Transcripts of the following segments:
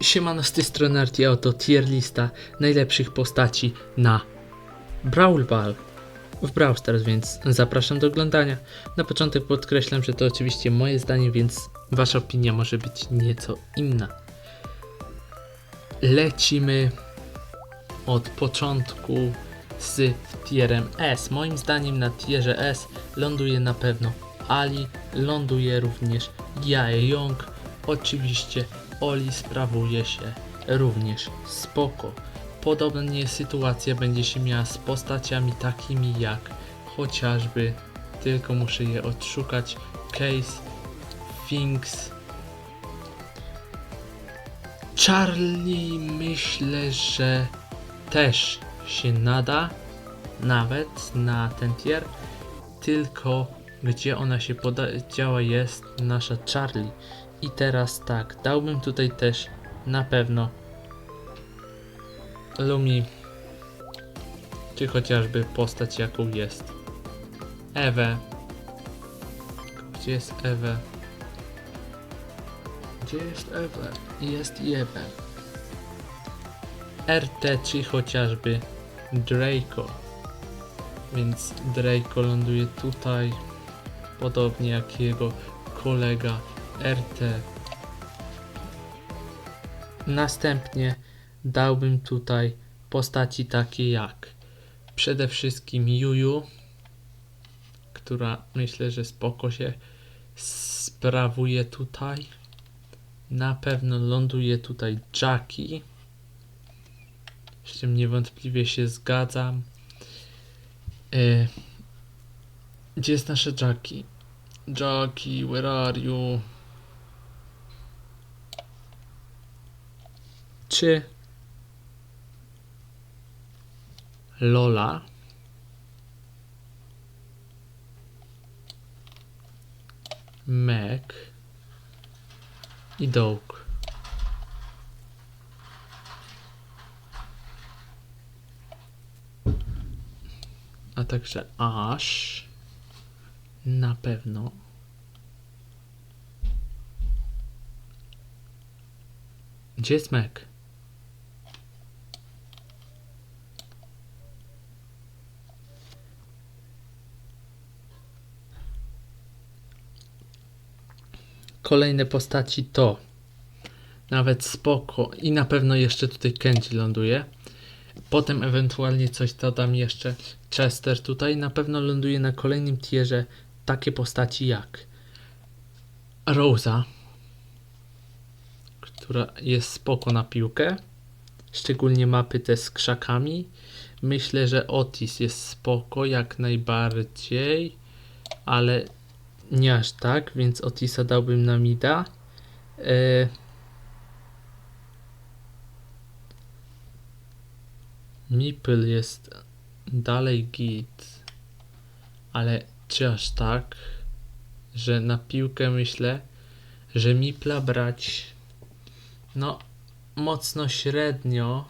Siemano z tej strony Arti Auto, tier lista najlepszych postaci na Brawl Ball w Brawl Stars, więc zapraszam do oglądania. Na początek podkreślam, że to oczywiście moje zdanie, więc wasza opinia może być nieco inna. Lecimy od początku z tierem S. Moim zdaniem na tierze S ląduje na pewno Ali, ląduje również Jae Young. Oczywiście Oli sprawuje się również spoko. Podobnie sytuacja będzie się miała z postaciami takimi jak chociażby, tylko muszę je odszukać, Case, Finks, Charlie myślę, że też się nada nawet na ten tier, tylko gdzie ona się podziała jest nasza Charlie. I teraz tak, dałbym tutaj też na pewno Lumi, czy chociażby postać jaką jest Ewę. Gdzie jest Ewę? Gdzie jest Ewę? Jest Ewę. RT, czy chociażby Draco. Więc Draco ląduje tutaj, podobnie jak jego kolega RT. Następnie dałbym tutaj postaci takie jak przede wszystkim Juju, która myślę, że spoko się sprawuje tutaj. Na pewno ląduje tutaj Jackie. Z czym niewątpliwie się zgadzam. E, gdzie jest nasza Jackie? Jackie, where are you? Czy Lola Meg i Doug. A także Ash na pewno. Gdzie jest Meg? Kolejne postaci to nawet spoko i na pewno jeszcze tutaj Kenji ląduje. Potem ewentualnie coś dodam jeszcze Chester tutaj. Na pewno ląduje na kolejnym tierze takie postaci jak Rosa, która jest spoko na piłkę. Szczególnie mapy te z krzakami. Myślę, że Otis jest spoko jak najbardziej, ale nie aż tak, więc Otisa dałbym na mida. Mipel jest dalej git, ale czy aż tak, że na piłkę myślę, że Mipla brać no mocno średnio.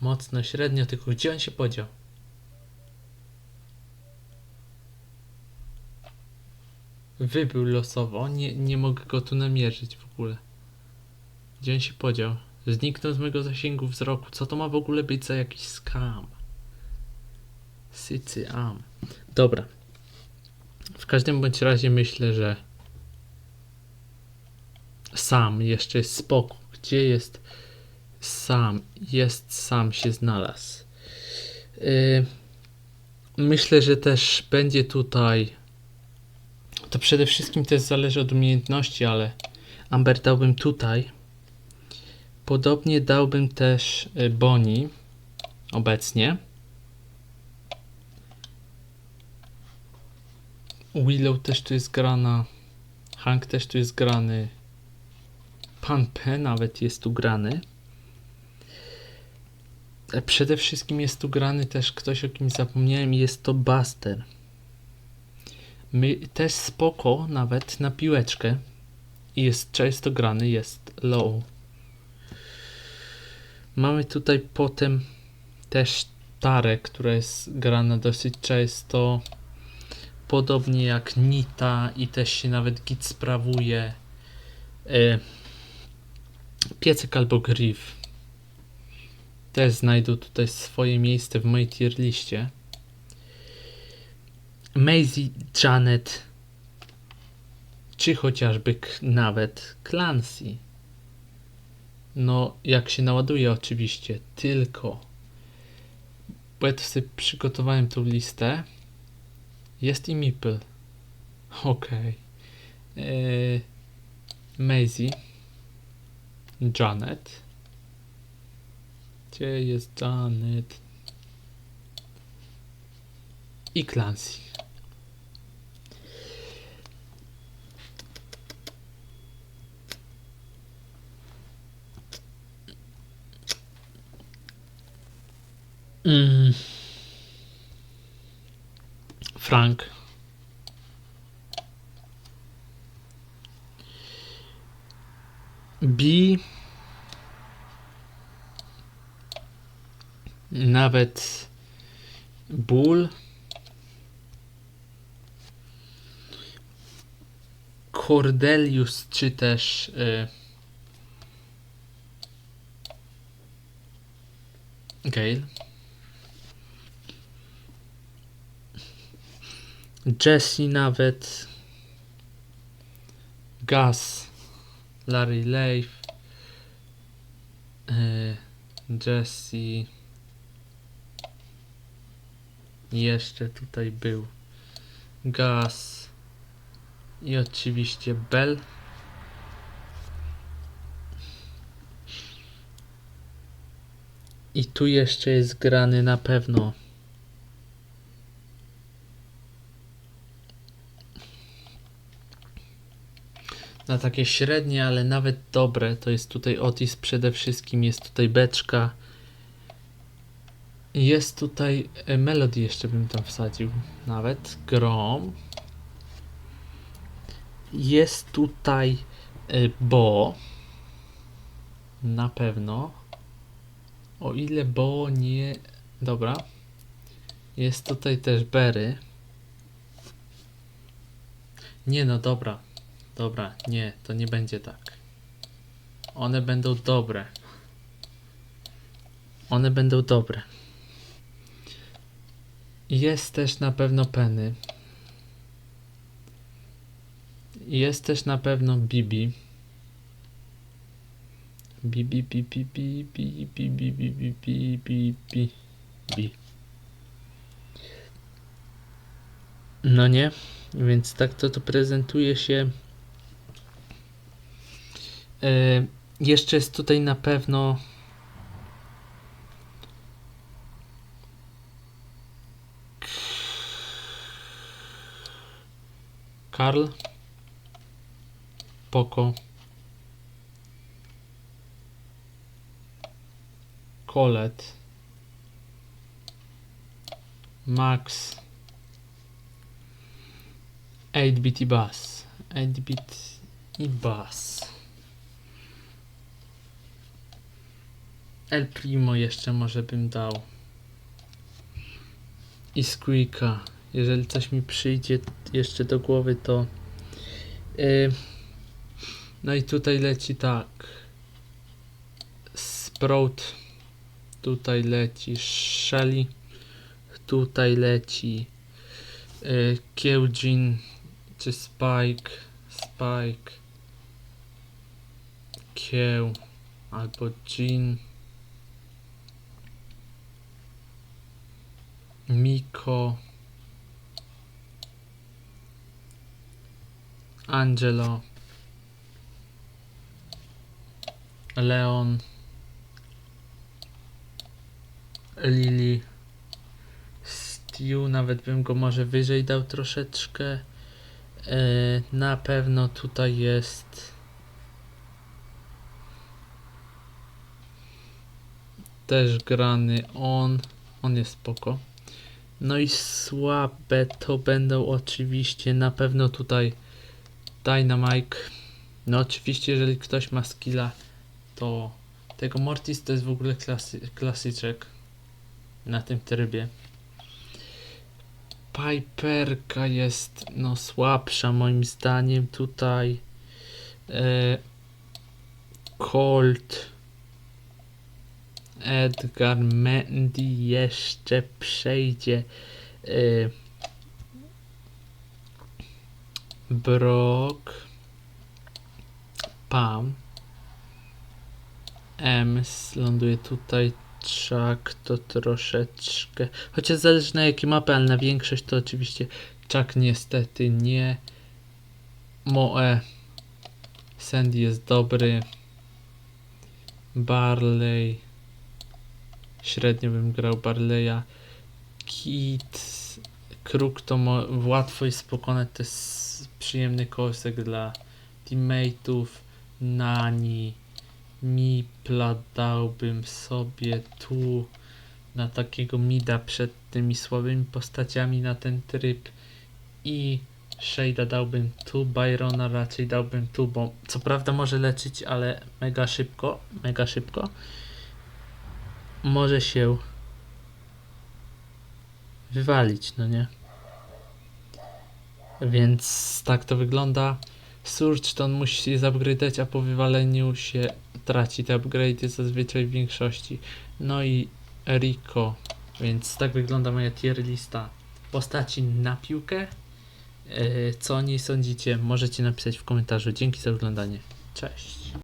Mocno średnio, tylko gdzie on się podział? Wybył losowo, nie, nie mogę go tu namierzyć w ogóle. Gdzie on się podział? Zniknął z mojego zasięgu wzroku. Co to ma w ogóle być za jakiś skam? Sycy am. Dobra. W każdym bądź razie myślę, że sam jeszcze jest spoko. Gdzie jest sam? Jest sam się znalazł. Yy, myślę, że też będzie tutaj. To przede wszystkim też zależy od umiejętności, ale Amber dałbym tutaj. Podobnie dałbym też y, Boni obecnie. Willow też tu jest grana. Hank też tu jest grany. Pan P nawet jest tu grany. E, Przede wszystkim jest tu grany też ktoś, o kim zapomniałem, jest to Buster. My też spoko, nawet na piłeczkę. Jest często grany, jest low. Mamy tutaj potem też Tarę, która jest grana dosyć często. Podobnie jak Nita i też się nawet git sprawuje. E, albo Griff też znajdą tutaj swoje miejsce w mojej tier liście. Maisie, Janet, czy chociażby nawet Clancy. No, jak się naładuje, oczywiście, tylko. Bo ja to sobie przygotowałem tą listę. Jest i Meeple. Okej. Eee, Maisie. Janet. Gdzie jest Janet? I Clancy. Mm. Frank. B. Nawet ból. Cordelius, czy też y, Gale. Jesse nawet. Gus. Larry Leif. y, Jesse. Jeszcze tutaj był Gus. I oczywiście Bell. I tu jeszcze jest grany na pewno. Na takie średnie, ale nawet dobre, to jest tutaj Otis przede wszystkim, jest tutaj beczka. Jest tutaj e, Melody jeszcze bym tam wsadził, nawet Grom. Jest tutaj e, Bo. Na pewno. O ile Bo nie... Dobra. Jest tutaj też Berry. Nie no, dobra. Dobra, nie, to nie będzie tak. One będą dobre. One będą dobre. Jest też na pewno Penny. Jest też na pewno Bibi. Bibi, bibi, bibi, bibi, bibi, bibi, bibi, bibi. No nie, więc tak to to prezentuje się. E, jeszcze jest tutaj na pewno Karl Poko Colette Max 8-bit i Bass 8-bit i Bass El Primo jeszcze może bym dał. I Squeaka. Jeżeli coś mi przyjdzie jeszcze do głowy to yy, no i tutaj leci tak. Sprout. Tutaj leci Shelly. Tutaj leci yy, Kiełdzin czy Spike. Spike. Kieł albo Jean Miko Angelo Leon Lily Stew nawet bym go może wyżej dał troszeczkę. E, na pewno tutaj jest też grany on. On jest spoko no i słabe to będą oczywiście na pewno tutaj Dynamite. No oczywiście jeżeli ktoś ma skilla to tego Mortis to jest w ogóle klasy, klasyczek na tym trybie. Piperka jest no słabsza moim zdaniem tutaj. E, Colt. Edgar Mendy jeszcze przejdzie. Y, Brock. Pam. Ems ląduje tutaj. Chuck to troszeczkę. Chociaż zależy na jakie mapy, ale na większość to oczywiście Chuck niestety nie. Moe. Sandy jest dobry. Barley. Średnio bym grał Barleya. Kit. Kruk to łatwo jest pokonać. To jest przyjemny kosek dla teammateów. Nani. Mipla dałbym sobie tu na takiego mida przed tymi słabymi postaciami na ten tryb i Shade'a dałbym tu, Byrona raczej dałbym tu, bo co prawda może leczyć, ale mega szybko, mega szybko może się wywalić, no nie? Więc tak to wygląda. Surge to on musi zupgrade'ać, a po wywaleniu się traci te upgrade'y zazwyczaj w większości. No i Rico. Więc tak wygląda moja tier lista postaci na piłkę. Yy, Co o niej sądzicie? Możecie napisać w komentarzu. Dzięki za oglądanie. Cześć.